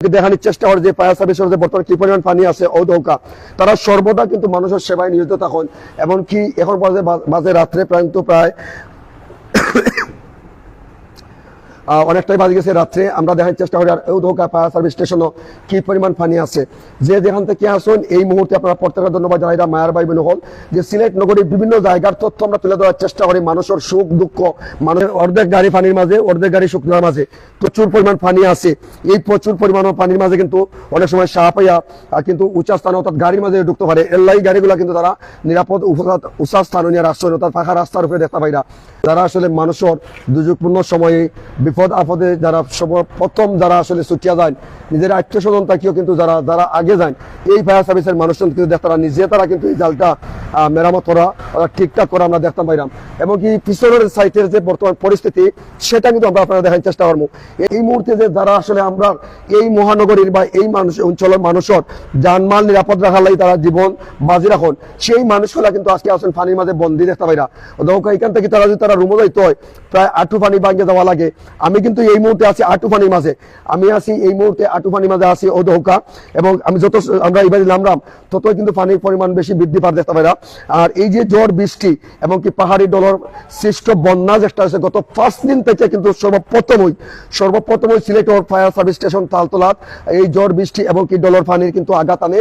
দেখানোর চেষ্টা করে যে ফায়ার সার্ভিসের মধ্যে বর্তমানে কি পরিমাণ পানি আছে ঔদৌকা তারা সর্বদা কিন্তু মানুষের সেবায় নিয়োজিত থাকুন। এমনকি এখন বাজে বাজে রাত্রে প্রায় কিন্তু প্রায় অনেকটাই বাজে গেছে রাত্রে। আমরা দেখার চেষ্টা করি, আর ঔদৌকা ফায়ার সার্ভিস স্টেশনও কি পরিমাণ পানি আছে। যে যেখান থেকে আসুন, এই মুহূর্তে আপনারা প্রত্যেকের ধন্যবাদ জানাই। মায়ার ভাই বোন হল যে সিলেট নগরীর বিভিন্ন জায়গার তথ্য আমরা তুলে ধরার চেষ্টা করি মানুষের সুখ, দুঃখ, মানুষের অর্ধেক গাড়ি পানির মাঝে, অর্ধেক গাড়ি শুকনোর মাঝে। প্রচুর পরিমাণ পানি আছে। এই প্রচুর পরিমাণ পানির মাঝে কিন্তু অনেক সময় সাহা পাইয়া কিন্তু উঁচা স্থান অর্থাৎ গাড়ির মাঝে ঢুকতে পারে। এল্লাই গাড়িগুলো কিন্তু তারা নিরাপদ, উঁচা স্থান নিয়ে রাষ্ট্র অর্থাৎ ফাঁকা রাস্তার উপরে দেখতে পাই না। যারা আসলে মানুষের দুর্যোগপূর্ণ সময়ে, বিপদ আপদে যারা সব- প্রথম যারা আসলে ছুটিয়া যায়, নিজের আত্মীয় স্বজন তাকেও কিন্তু যারা যারা আগে যায়, এই ফায়ার সার্ভিসের মানুষজন কিন্তু তারা নিজে তারা কিন্তু এই জালটা মেরামত করা ঠিকঠাক করা আমরা দেখতে পাইলাম। এবং কি পিছনের সাইটের যে বর্তমান পরিস্থিতি, সেটা কিন্তু আমরা আপনারা দেখার চেষ্টা করব। এই মুহূর্তে যে যারা আসলে আমরা এই মহানগরীর বা এই মানুষ অঞ্চলের মানুষের জানমাল নিরাপদ রাখার লাগি তারা জীবন বাজি রাখুন। সেই মানুষগুলা কিন্তু আজকে আসেন পানির মাঝে বন্দি দেখতে পাই না এখান থেকে তারা যদি তারা রুমো যাইতে হয়, প্রায় আটু পানি ভাঙে যাওয়া লাগে। আমি কিন্তু এই মুহূর্তে আছি আটু পানির মাঝে। আমি আছি এই মুহূর্তে আটু পানির মাঝে আছি ও দৌকা এবং আমি যত আমরা এবারে নামলাম ততই কিন্তু পানির পরিমাণ বেশি বৃদ্ধি পার দেখতে পাই আর এই যে ঝড় বৃষ্টি এবং কি পাহাড়ি ডলর সৃষ্ট বন্যা যেটা আছে গত পাঁচ দিন থেকে কিন্তু সর্বপ্রথমই সর্বপ্রথমই সিলেটর ফায়ার সার্ভিস স্টেশন তালতলাত এই ঝড় বৃষ্টি এবং কি ডলর পানির কিন্তু আঘাত আনে।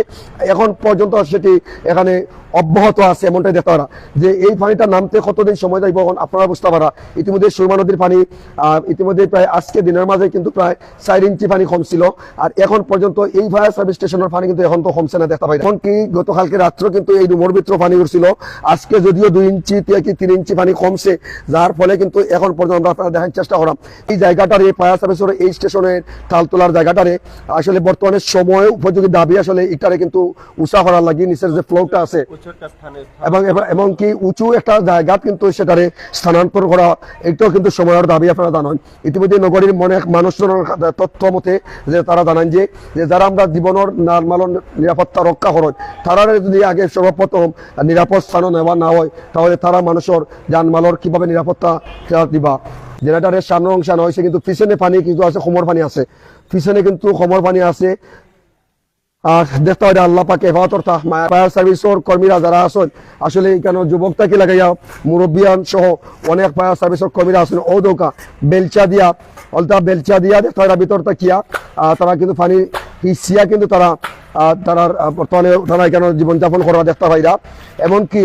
এখন পর্যন্ত সেটি এখানে অব্যাহত আছে এমনটাই দেখতে পারা। যে এই পানিটা নামতে কতদিন সময় যাইব আপনারা বুঝতে পারা। ইতিমধ্যে সুরমা নদীর পানি আহ, ইতিমধ্যে প্রায় আজকে দিনের মাঝে কিন্তু প্রায় চার ইঞ্চি পানি কমছিল। আর এখন পর্যন্ত এই ফায়ার সার্ভিস স্টেশনের পানি কিন্তু এখন তো কমছে না, দেখতে পাই এখন কি গতকালকে রাত্র কিন্তু এই রুমোর ভিতরে পানি উঠছিল। আজকে যদিও দুই ইঞ্চি কি তিন ইঞ্চি পানি কমছে, যার ফলে কিন্তু এখন পর্যন্ত আমরা আপনারা দেখার চেষ্টা করাম এই জায়গাটার, এই ফায়ার সার্ভিসের এই স্টেশনের তাল তোলার জায়গাটারে আসলে বর্তমানে সময় উপযোগী দাবি আসলে এটারে কিন্তু উষা করার লাগি, নিচের যে ফ্লোরটা আছে। এবং এবং- এবং কি উঁচু একটা জায়গা কিন্তু সেটারে স্থানান্তর করা, এটাও কিন্তু সময়ের দাবি আপনারা জানান। ইতিমধ্যে নগরীর মনে মানুষজনের তথ্য মতে যে তারা জানান যে যারা আমরা জীবনের নর্মাল নিরাপত্তা রক্ষা করেন তারা যদি আগে সর্বপ্রথম নিরাপদ স্থান নেওয়া না হয়, তাহলে তারা মানুষের যানমালর কীভাবে নিরাপত্তা দিবা? জেনারেটারের সামনে অংশ না হয়েছে কিন্তু পিছনে পানি কিন্তু আছে সমর পানি আছে। পিছনে কিন্তু সমর পানি আছে। দেখতে হয় আল্লাহ পাকে হেফাজতর ফায়ার সার্ভিসের কর্মীরা যারা আছেন, আসলে এখানে যুবক থেকে লাগাইয়া, মুরব্বিয়ান সহ অনেক ফায়ার সার্ভিসের কর্মীরা আছেন। ও দৌকা, বেলচা দিয়া, অলতা বেলচা দিয়া, দেখতে হয় ভিতর তাকিয়া তারা কিন্তু পানি হিসিয়া কিন্তু তারা তারা বর্তমানে তারা এখানে জীবনযাপন করা দেখতে পাইরা এমনকি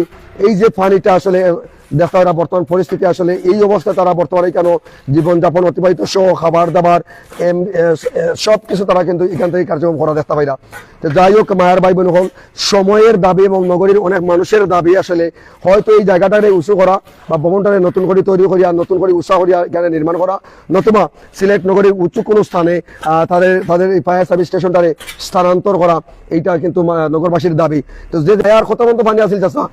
এই যে পানিটা আসলে দেখা না বর্তমান পরিস্থিতি আসলে এই অবস্থায় তারা বর্তমানে কেন জীবনযাপন অতিবাহিত, সহ খাবার দাবার সব কিছু তারা কিন্তু এখান থেকে কার্যক্রম করা দেখতে পাই না তো যাই হোক, মায়ের ভাই বোন হল, সময়ের দাবি এবং নগরীর অনেক মানুষের দাবি আসলে হয়তো এই জায়গাটারে উঁচু করা বা ভবনটারে নতুন করে তৈরি করিয়া, নতুন করে উৎসাহ করিয়া এখানে নির্মাণ করা, নতুবা সিলেট নগরীর উঁচু কোনো স্থানে তাদের তাদের এই ফায়ার সার্ভিস স্টেশনটারে স্থানান্তর করা, এইটা কিন্তু নগরবাসীর দাবি। তো যে দেয়ার কত মতো পানি আসিল চাষা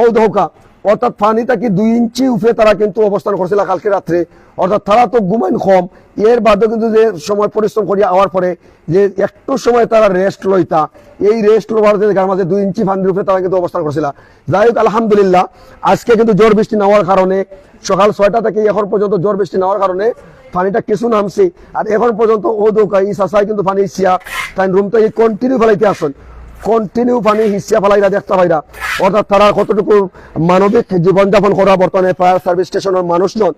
ও দৌকা অর্থাৎ পানিটা কি দুই ইঞ্চি উপরে তারা কিন্তু অবস্থান করছিল কালকে রাত্রে। অর্থাৎ তারা তো ঘুমাইন কম। এর বাদে কিন্তু যে সময় পরিশ্রম করিয়া আওয়ার পরে যে একটু সময় তারা রেস্ট লইতা, এই রেস্ট লোবার গার মাঝে দুই ইঞ্চি পানির উপরে তারা কিন্তু অবস্থান করছিল। যাই হোক, আলহামদুলিল্লাহ, আজকে কিন্তু জোর বৃষ্টি নেওয়ার কারণে, সকাল ছয়টা থেকে এখন পর্যন্ত জোর বৃষ্টি নেওয়ার কারণে পানিটা কিছু নামছে। আর এখন পর্যন্ত ও দৌকা এই চাষায় কিন্তু পানি ইসিয়া তাই রুম থেকে কন্টিনিউ ফেলাইতে আসুন। কন্টিনিউ পানি হিসিয়া ফেলাইরা দেখতে পাইরা অর্থাৎ তারা কতটুকু মানবিক জীবনযাপন করা বর্তমানে ফায়ার সার্ভিস স্টেশনের মানুষজন